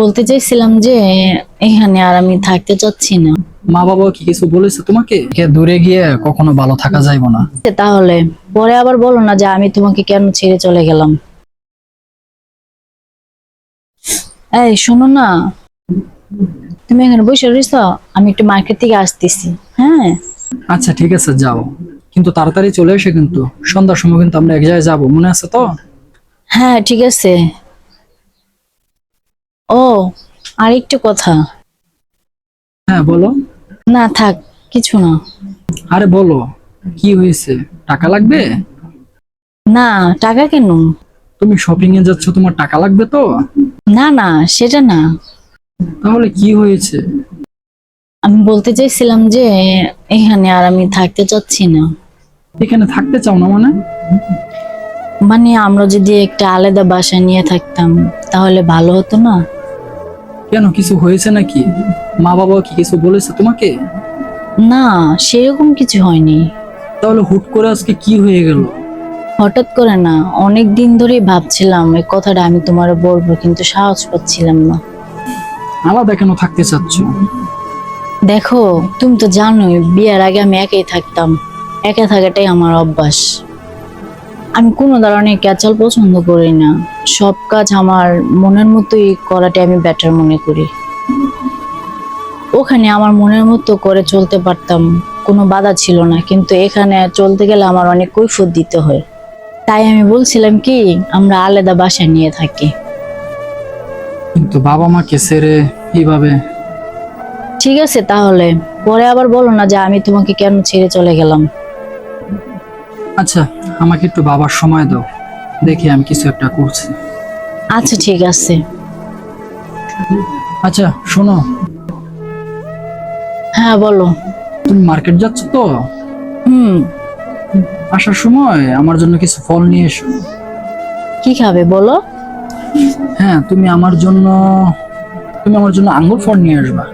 বলতে চাইছিলাম যে এখানে আর আমি থাকতে চাচ্ছি না। মা বাবা কি কিছু বলেছে তোমাকে? কে দূরে গিয়ে কখনো ভালো থাকা যাইব না। তাহলে পরে আবার বলো না যে আমি তোমাকে কেন ছেড়ে চলে গেলাম। এই শোনো না। তুমি এখানে বসে রয়েছ আমি একটু মার্কেট থেকে আসতেছি হ্যাঁ? আচ্ছা ঠিক আছে যাও। কিন্তু তাড়াতাড়ি চলে এসে কিন্তু। সন্ধ্যার সময় কিন্তু আমরা এক জায়গায় যাব মনে আছে তো? হ্যাঁ ঠিক আছে। ও আরেকটা কথা। হ্যাঁ বলো। না থাক কিছু না। আরে বলো কি হয়েছে? টাকা লাগবে? না টাকা কেন? তুমি শপিং এ যাচ্ছ তোমার টাকা লাগবে তো? না না সেটা না। তাহলে কি হয়েছে? আমি বলতে চাইছিলাম যে এখানে আর আমি থাকতে চাচ্ছি না। এখানে থাকতে চাও না মানে? মানে আমরা যদি একটা আলাদা বাসা নিয়ে থাকতাম তাহলে ভালো হতো না? কেন? কিছু হয়েছে নাকি? মা বাবা কি কিছু বলেছে তোমাকে? না সেরকম কিছু হয়নি। তাহলে হুট করে আজকে কি হয়ে গেল? হঠাৎ করে না অনেক দিন ধরেই ভাবছিলাম এই কথাটা আমি তোমার বলব কিন্তু সাহস পাচ্ছিলাম না। আলাদা কেন থাকতে চাচ্ছ? দেখো তুমি তো জানোই বিয়ের আগে আমি একাই থাকতাম। একা থাকাটাই আমার অভ্যাস। আমি কোনো ধরনের ক্যাচাল পছন্দ করি না। সব কাজ আমার মনের মতোই করাটাই আমি বেটার মনে করি। ওখানে আমার মনের মতো করে চলতে পারতাম কোনো বাধা ছিল না কিন্তু এখানে চলতে গেলে আমার অনেক কৈফত দিতে হয়। তাই আমি বলছিলাম কি আমরা আলাদা বাসা নিয়ে থাকি। কিন্তু বাবা মাকে ছেড়ে এইভাবে ঠিক আছে তাহলে পরে আবার বলো না যে আমি তোমাকে কেন ছেড়ে চলে গেলাম। আচ্ছা আমাকে একটু বাবার সময় দাও। দেখি আমি কিছু একটা করছি। আচ্ছা ঠিক আছে। আচ্ছা শোনো। হ্যাঁ বলো। তুমি মার্কেট যাচ্ছ তো? হুম। আসার সময় আমার জন্য কিছু ফল নিয়ে এসো। কি খাবে বলো? হ্যাঁ তুমি আমার জন্য তুমি আমার জন্য আঙ্গুর ফল নিয়ে আসবা।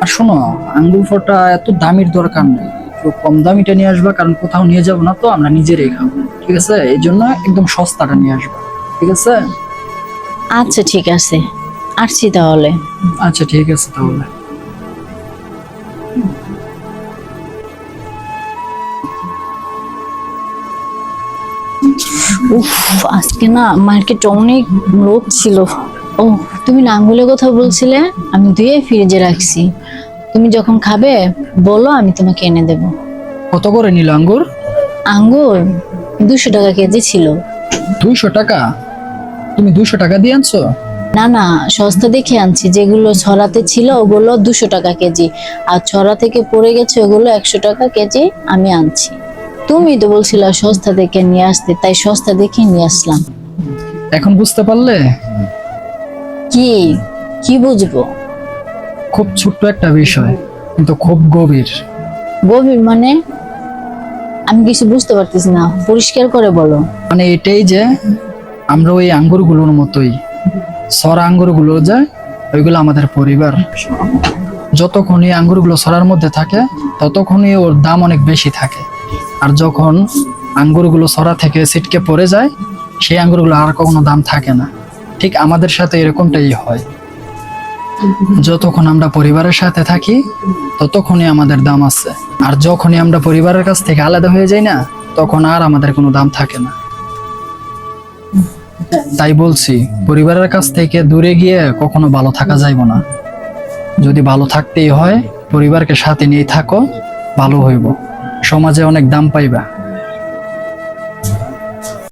আর শোনো আঙ্গুর ফলটা এত দামির দরকার নেই। একটু কম দামিটা নিয়ে আসবা কারণ কোথাও নিয়ে যাব না তো আমরা নিজেরাই খাব। ঠিক আছে? এই জন্য একদম সস্তাটা নিয়ে আসবা। ঠিক আছে? আচ্ছা ঠিক আছে। আসছি তাহলে। আচ্ছা ঠিক আছে তাহলে। উফ আজকে না মার্কেটে অনেক লোক ছিল। ও তুমি নাঙ্গুলের কথা বলছিলে? আমি ধুয়ে ফ্রিজে রাখছি। তুমি যখন খাবে বলো আমি তোমাকে এনে দেব। কত করে নিল আঙ্গুর? আঙ্গুর দুশো টাকা কেজি ছিল। দুইশো টাকা? তুমি দুশো টাকা দিয়ে আনছো? না না সস্তা দেখে আনছি। যেগুলো ছড়াতে ছিল ওগুলো দুশো টাকা কেজি। আর ছড়া থেকে পড়ে গেছে ওগুলো একশো টাকা কেজি আমি আনছি। তুমি তো বলছিলা সস্তা দেখে নিয়ে আসতে তাই সস্তা দেখে নিয়ে আসলাম। এখন বুঝতে পারলে? কি? কি বুঝব? খুব ছোট্ট একটা বিষয় কিন্তু খুব গভীর। গভীর মানে? আমি কিছু বুঝতে পারতেছি না পরিষ্কার করে বলো। মানে এটাই যে আমরা ওই আঙ্গুরগুলোর মতোই। সরা আঙ্গুরগুলো যে ওইগুলো আমাদের পরিবার। যতক্ষণই আঙ্গুরগুলো সরার মধ্যে থাকে ততক্ষণই ওর দাম অনেক বেশি থাকে। আর যখন আঙ্গুরগুলো সরা থেকে ছিটকে পড়ে যায় সেই আঙ্গুরগুলো আর কখনো দাম থাকে না। ঠিক আমাদের সাথে এরকমটাই হয়। যতক্ষণ আমরা পরিবারের সাথে থাকি, ততক্ষণই আমাদের দাম আছে। আর যখনই আমরা পরিবারের কাছ থেকে আলাদা হয়ে যাই না, তখন আর আমাদের কোনো দাম থাকে না। তাই বলছি, পরিবারের কাছ থেকে দূরে গিয়ে কখনো ভালো থাকা যাইব না। যদি ভালো থাকতেই হয়, পরিবারকে সাথে নিয়ে থাকো, ভালো হইব। সমাজে অনেক দাম পাইবা।